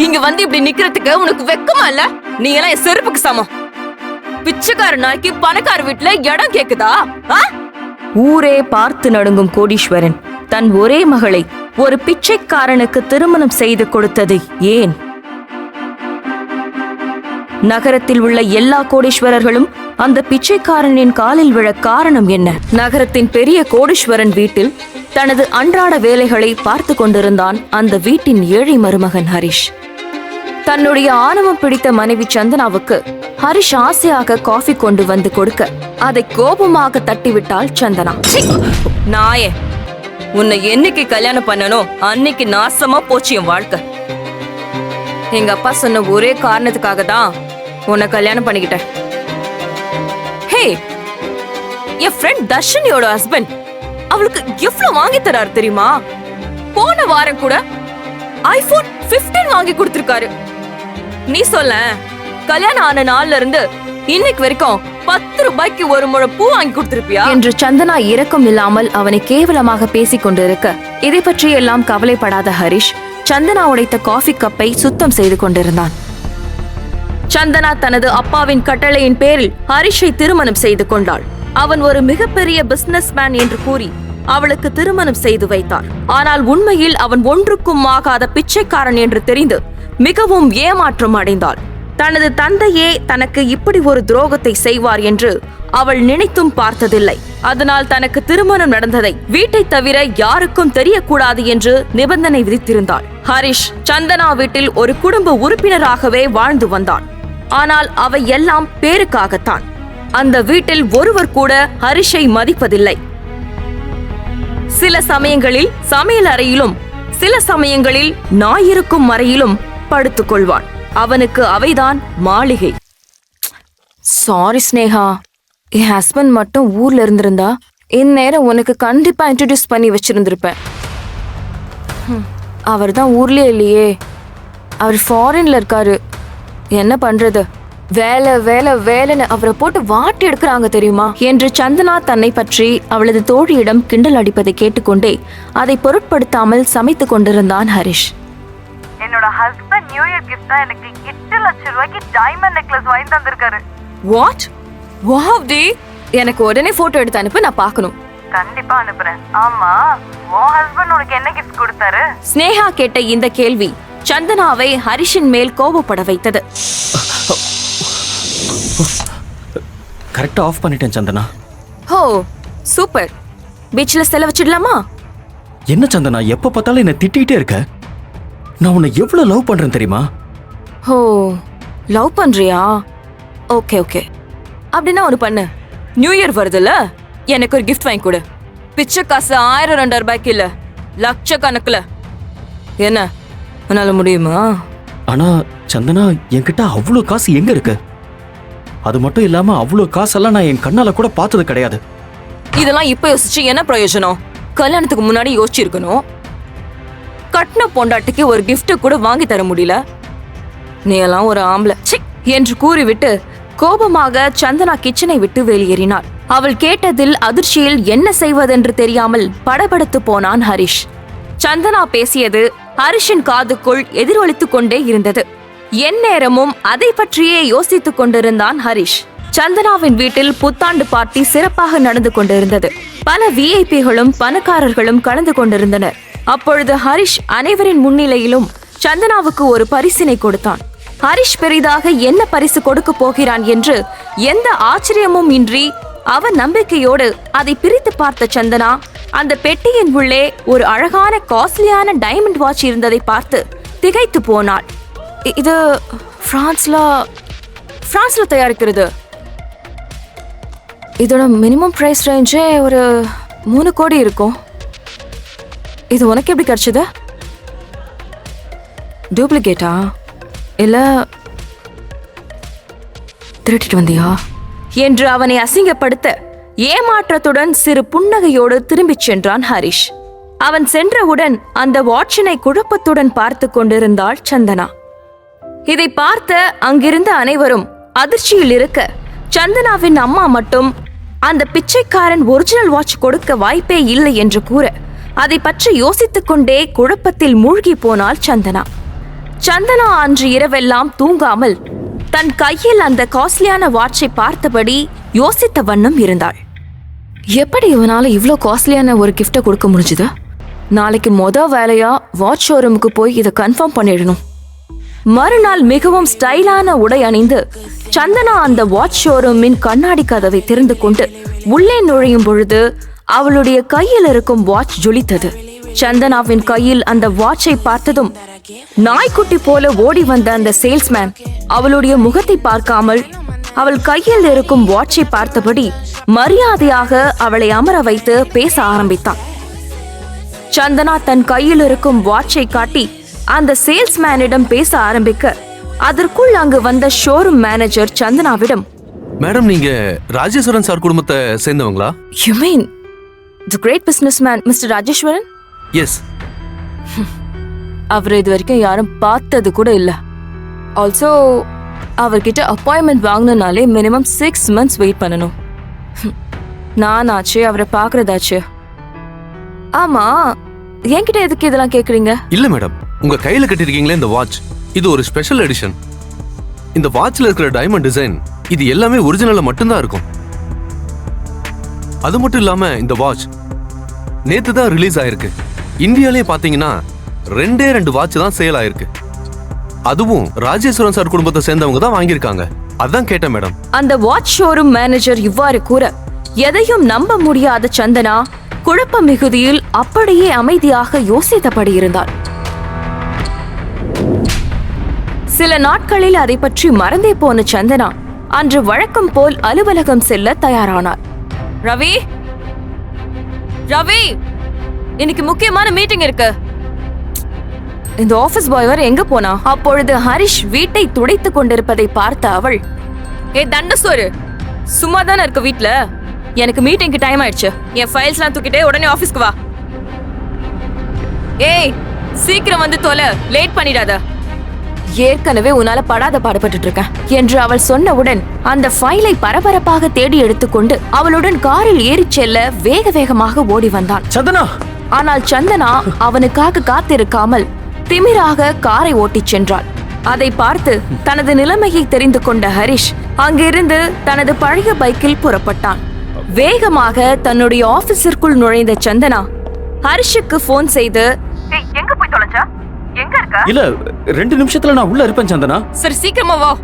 இங்க வந்து இப்படி நிக்கிறதுக்கு உனக்கு வெக்கமா இல்ல? நீ எல்லாம் என் செருப்புக்கு சமம். பிச்சைக்கார நாய்க்கு பணக்கார வீட்டுல இடம் கேக்குதா? ஆ? ஊரே பார்த்து நடுங்கும் கோடீஸ்வரன். தன் ஒரே மகளை ஒரு பிச்சைக்காரனுக்கு திருமணம் செய்து கொடுத்தது ஏன்? நகரத்தில் உள்ள எல்லா கோடீஸ்வரர்களும் அந்த பிச்சைக்காரனின் காலில் விழ காரணம் என்ன? நகரத்தின் பெரிய கோடீஸ்வரன் வீட்டில் தனது அன்றாட வேலைகளை பார்த்து கொண்டிருந்தான் அந்த வீட்டின் ஏழை மருமகன் ஹரிஷ். தன்னுடைய ஆணவம் பிடித்த மனைவி சந்தனாவுக்கு ஹரிஷ் ஆசையாக காஃபி கொண்டு வந்து கொடுக்க அதை கோபமாக தட்டிவிட்டாள் சந்தனா. நாயே உன்னை என்னைக்கு கல்யாணம் பண்ணனோ அன்னைக்கு நாசமா போச்சு என் வாழ்க்கை. எங்க அப்பா சொன்ன ஒரே காரணத்துக்காக தான் உன்னை கல்யாணம் பண்ணிக்கிட்டேன். ஹே என் ஃப்ரெண்ட் தர்ஷனியோட ஹஸ்பண்ட் அவளுக்கு எவ்வளவு வாங்கி தராரு தெரியுமா? போன வாரம் கூட ஐபோன் 15 வாங்கி கொடுத்திருக்காரு. நீ சொல்ல கல்யாணம் ஆன நாள்ல இருந்து இன்னைக்கு வரைக்கும் பத்து ரூபாய்க்கு ஒரு முழை பூ வாங்கி கொடுத்திருப்பியா? என்று சந்தனா இரக்கம் இல்லாமல் அவனை கேவலமாக பேசிக் கொண்டிருக்க இதை பற்றி எல்லாம் கவலைப்படாத ஹரிஷ் சந்தனா உடைத்த காஃபி கப்பை சுத்தம் செய்து கொண்டிருந்தான். சந்தனா தனது அப்பாவின் கட்டளையின் பேரில் ஹரிஷை திருமணம் செய்து கொண்டாள். அவன் ஒரு மிகப்பெரிய பிசினஸ்மேன் என்று கூறி அவளுக்கு திருமணம் செய்து வைத்தார். ஆனால் உண்மையில் அவன் ஒன்றுக்கும் ஆகாத பிச்சைக்காரன் என்று தெரிந்து மிகவும் ஏமாற்றம் அடைந்தாள். தனது தந்தையே தனக்கு இப்படி ஒரு துரோகத்தை செய்வார் என்று அவள் நினைத்தும் பார்த்ததில்லை. அதனால் தனக்கு திருமணம் நடந்ததை வீட்டை தவிர யாருக்கும் தெரியக்கூடாது என்று நிபந்தனை விதித்திருந்தாள். ஹரிஷ் சந்தனா வீட்டில் ஒரு குடும்ப உறுப்பினராகவே வாழ்ந்து வந்தான். ஆனால் அவை எல்லாம் பேருக்காகத்தான். அந்த வீட்டில் ஒருவர் கூட ஹரிஷை மதிப்பதில்லை. சில சமயங்களில் சமையல் அறையிலும் சில சமயங்களில் நாயிருக்கும் அறையிலும் படுத்துக் கொள்வான் அவனுக்கு அவைதான் மாளிகை. சாரி ஸ்னேகா என் ஹஸ்பண்ட் மட்டும் ஊர்ல இருந்திருந்தா இந்நேரம் உனக்கு கண்டிப்பா இன்ட்ரடியூஸ் பண்ணி வச்சிருந்திருப்பேன். அவர் தான் ஊர்லயே இல்லையே. அவர் ஃபாரின்ல இருக்காரு. என்ன பண்றது? வேலை வேலை வேலைன்னு அவரை போட்டு வாட்டி எடுக்கிறாங்க தெரியுமா? என்று சந்தனா தன்னை பற்றி அவளது தோழியிடம் கிண்டல் அடிப்பதை கேட்டுக்கொண்டே அதை பொருட்படுத்தாமல் சமைத்துக் கொண்டிருந்தான் ஹரிஷ். என்னோட ஹஸ்பண்ட் நியூ இயர் கிஃப்டா எனக்கு எட்டு லட்சம் ரூபாய்க்கு டைமண்ட் நெக்லஸ் வாங்கி தந்திருக்காரு. வாட் வாவ் டி எனக்கு உடனே போட்டோ எடுத்து அனுப்பு நான் பார்க்கணும். கண்டிப்பா அனுப்புறேன். ஆமா உன் ஹஸ்பண்ட் உனக்கு என்ன கிஃப்ட் கொடுத்தாரு? ஸ்னேகா கேட்ட இந்த கேள்வி சந்தனாவை ஹரிஷின் மேல் கோபப்பட வைத்தது. கரெக்டாக ஆஃப் பண்ணிட்டேன் சந்தனா. ஹோ சூப்பர். பீச்ல செல வச்சிடலாமா என்ன சந்தனா எப்போ பார்த்தாலும் என்னை திட்டிகிட்டே இருக்க? நான் உன்னை எவ்வளோ லவ் பண்ணுறேன் தெரியுமா? ஓ லவ் பண்றியா? ஓகே ஓகே அப்படின்னா ஒன்று பண்ணு. நியூ இயர் வருதுல்ல? எனக்கு ஒரு gift வாங்கி கொடு. பிச்சை காசு ஆயிரம் ரெண்டாயிரம் ரூபாய்க்கு இல்ல. லட்சக்கணக்குல. என்ன? உன்னால முடியுமா? ஆனால் சந்தனா என்கிட்ட அவ்வளோ காசு எங்கே இருக்கு? அது மட்டும் இல்லாமல் அவ்வளோ காசெல்லாம் நான் என் கண்ணால் கூட பார்த்தது கிடையாது. இதெல்லாம் இப்ப யோசிச்சு என்ன பிரயோஜனம்? கல்யாணத்துக்கு முன்னாடி யோசிச்சிருக்கணும். கட்டின பொண்டாட்டிக்கு ஒரு கிஃப்ட் கூட வாங்கி தர முடியல. நீ எல்லாம் ஒரு ஆம்பளை. சி என்று கூறிவிட்டு கோபமாக சந்தனா கிச்சனை விட்டு வெளியேறினாள். அவள் கேட்டதில் அதிர்ச்சியில் என்ன செய்வதென்று தெரியாமல் படபடுத்து போனான் ஹரிஷ். சந்தனா பேசியது ஹரிஷின் காதுக்குள் எதிரொலித்துக் கொண்டே இருந்தது. எந்நேரமும் அதை பற்றியே யோசித்துக் கொண்டிருந்தான் ஹரிஷ். சந்தனாவின் வீட்டில் புத்தாண்டு பார்ட்டி சிறப்பாக நடந்து கொண்டிருந்தது. பல விஐபிகளும் பணக்காரர்களும் கலந்து கொண்டிருந்தனர். அப்பொழுது ஹரிஷ் அனைவரின் முன்னிலையிலும் சந்தனாவுக்கு ஒரு பரிசினை கொடுத்தான். ஹரிஷ் பெரிதாக என்ன பரிசு கொடுக்க போகிறான் என்று எந்த ஆச்சரியமும் இன்றி அவன் நம்பிக்கையோடு அதை பிரித்து பார்த்த சந்தனா அந்த பெட்டியின் உள்ளே ஒரு அழகான காஸ்ட்லியான டைமண்ட் வாட்ச் இருந்ததை பார்த்து திகைத்து போனாள். இது பிரான்ஸ்ல பிரான்ஸ்ல தயாரிக்கிறது. இதோட மினிமம் ப்ரைஸ் ரேஞ்சே ஒரு மூணு கோடி இருக்கும். இது உனக்கு எப்படி கிடைச்சது? டூப்ளிகேட்டா இல்ல திருட்டிட்டு வந்தியா? என்று அவனை அசிங்கப்படுத்த ஏமாற்றத்துடன் சிறு புன்னகையோடு திரும்பிச் சென்றான் ஹரிஷ். அவன் சென்றவுடன் அந்த வாட்சினை குழப்பத்துடன் பார்த்து கொண்டிருந்தாள் சந்தனா. இதை பார்த்த அங்கிருந்த அனைவரும் அதிர்ச்சியில் இருக்க சந்தனாவின் அம்மா மட்டும் அந்த பிச்சைக்காரன் ஒரிஜினல் வாட்ச் கொடுக்க வாய்ப்பே இல்லை என்று கூற அதை பற்றி யோசித்துக் கொண்டே குழப்பத்தில் மூழ்கி போனாள் சந்தனா. சந்தனா அன்று இரவெல்லாம் தூங்காமல் தன் கையில் அந்த காஸ்ட்லியான வாட்சை பார்த்தபடி யோசித்த வண்ணம் இருந்தாள். எப்படி இவனால இவ்வளோ காஸ்ட்லியான ஒரு கிஃப்ட்டை கொடுக்க முடிஞ்சுது? நாளைக்கு மொத வேலையா வாட்ச் ஷோரூமுக்கு போய் இதை கன்ஃபார்ம் பண்ணிடணும். மறுநாள் மிகவும் ஸ்டைலான உடை அணிந்து சந்தனா அந்த வாட்ச் ஷோரூமின் கண்ணாடி கதவை திறந்து கொண்டு உள்ளே நுழையும் பொழுது அவளுடைய கையில் இருக்கும் வாட்ச் ஜொலித்தது. சந்தனாவின் கையில் அந்த வாட்சை பார்த்ததும் நாய்க்குட்டி போல ஓடி வந்த அந்த சேல்ஸ்மேன் அவளுடைய முகத்தை பார்க்காமல் அவள் கையில் இருக்கும் வாட்சை பார்த்தபடி மரியாதையாக அவளை அமர வைத்து பேச ஆரம்பித்தான். சந்தனா தன் கையில் இருக்கும் வாட்சை காட்டி அந்த சேல்ஸ்மேனிடம் பேச ஆரம்பிக்க அதற்குள் அங்கு வந்த ஷோரூம் மேனேஜர் சந்தனாவிடம் மேடம் நீங்க ராஜேஸ்வரன் சார் குடும்பத்தை சேர்ந்தவங்களா? You mean the great businessman mister Rajeswaran yes அவர் இது வரைக்கும் யாரும் பார்த்தது கூட இல்ல. ஆல்சோ அவர்கிட்ட அப்பாயின்மெண்ட் வாங்கணும்னாலே மினிமம் சிக்ஸ் மந்த்ஸ் வெயிட் பண்ணணும். ஹம். நானாச்சு அவரை பார்க்கறதாச்சு. ஆமா என்கிட்ட எதுக்கு இதெல்லாம் கேக்குறீங்க? இல்ல மேடம் உங்க கையில கட்டிருக்கீங்களே இந்த வாட்ச் இது ஒரு ஸ்பெஷல் எடிஷன் இந்த வாட்ச்ல இருக்கிற டைமண்ட் டிசைன் இது எல்லாமே ஒரிஜினல்ல மட்டும்தான் இருக்கும். அது மட்டும் இல்லாம இந்த வாட்ச் நேத்து தான் ரிலீஸ் ஆயிருக்கு. இந்தியாலே பாத்தீங்கன்னா ரெண்டே ரெண்டு வாட்ச் தான் சேல் ஆயிருக்கு. அதுவும் ராஜேஸ்வரன் சார் குடும்பத்தை சேர்ந்தவங்க தான் வாங்கியிருக்காங்க. அதான் கேட்டேன் மேடம் அந்த வாட்ச் ஷோரூம் மேனேஜர் இவ்வாறு கூற எதையும் நம்ப முடியாத சந்தனா குழப்ப மிகுதியில் அப்படியே அமைதியாக யோசித்தபடி இருந்தாள். சில நாட்களில் அதை பற்றி மறந்தே போன சந்தனா அன்று வழக்கம் போல் அலுவலகம் செல்ல தயாரானார் ரவி ரவி! இன்னைக்கு முக்கியமான மீட்டிங் இருக்கு. இந்த ஆபீஸ் பாய் வர எங்க போனா? அப்பொழுது ஹரிஷ் வீட்டை துடைத்துக் கொண்டிருப்பதை பார்த்த அவள் ஏ தண்டசோரு சும்மா தானே இருக்க வீட்ல? எனக்கு மீட்டிங்க்கு டைம் ஆயிடுச்சு. என் ஃபைல்ஸ்லாம் தூக்கிட்டே உடனே ஆபீஸ்க்கு வா. ஏய் சீக்கிரம் வந்து தொலை. லேட் பண்ணிடாத. ஏற்கனவே உன்னால படாத பாடுபட்டு இருக்கேன் என்று அவள் சொன்னவுடன் அந்த ஃபைலை பரபரப்பாக தேடி எடுத்துக்கொண்டு அவளுடன் காரில் ஏறிச் செல்ல வேக வேகமாக ஓடி வந்தான். சந்தனா! ஆனால் சந்தனா அவனுக்காக காத்திருக்காமல் திமிராக காரை ஓட்டிச் சென்றாள். அதை பார்த்து தனது நிலைமையை தெரிந்து கொண்ட ஹரிஷ் அங்கிருந்து தனது பழைய பைக்கில் புறப்பட்டான். வேகமாக தன்னுடைய ஆபீஸிற்குள் நுழைந்த சந்தனா ஹரிஷுக்கு போன் செய்து ஏய் எங்க போய் தொலைஞ்சா எங்க இருக்க? இல்ல ரெண்டு நிமிஷத்துல நான் உள்ள இருப்பேன் சந்தனா. சரி சீக்கிரமா வா.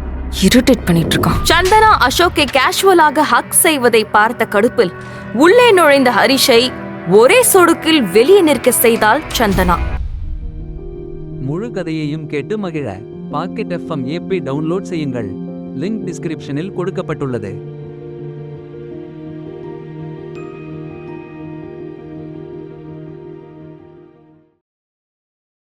இரிட்டேட் பண்ணிட்டு இருக்கான். சந்தனா அசோக்கை கேஷுவலாக ஹக் செய்வதை பார்த்த கடுப்பில் உள்ளே நுழைந்த ஹரிஷை ஒரே சொடுக்கில் வெளியே நிற்க செய்தாள் சந்தனா. முழு கதையையும் கேட்டு மகிழ. பாக்கெட் எஃப்எம் ஏபி டவுன்லோட் செய்யுங்கள். லிங்க் டிஸ்கிரிப்ஷனில் கொடுக்கப்பட்டுள்ளது.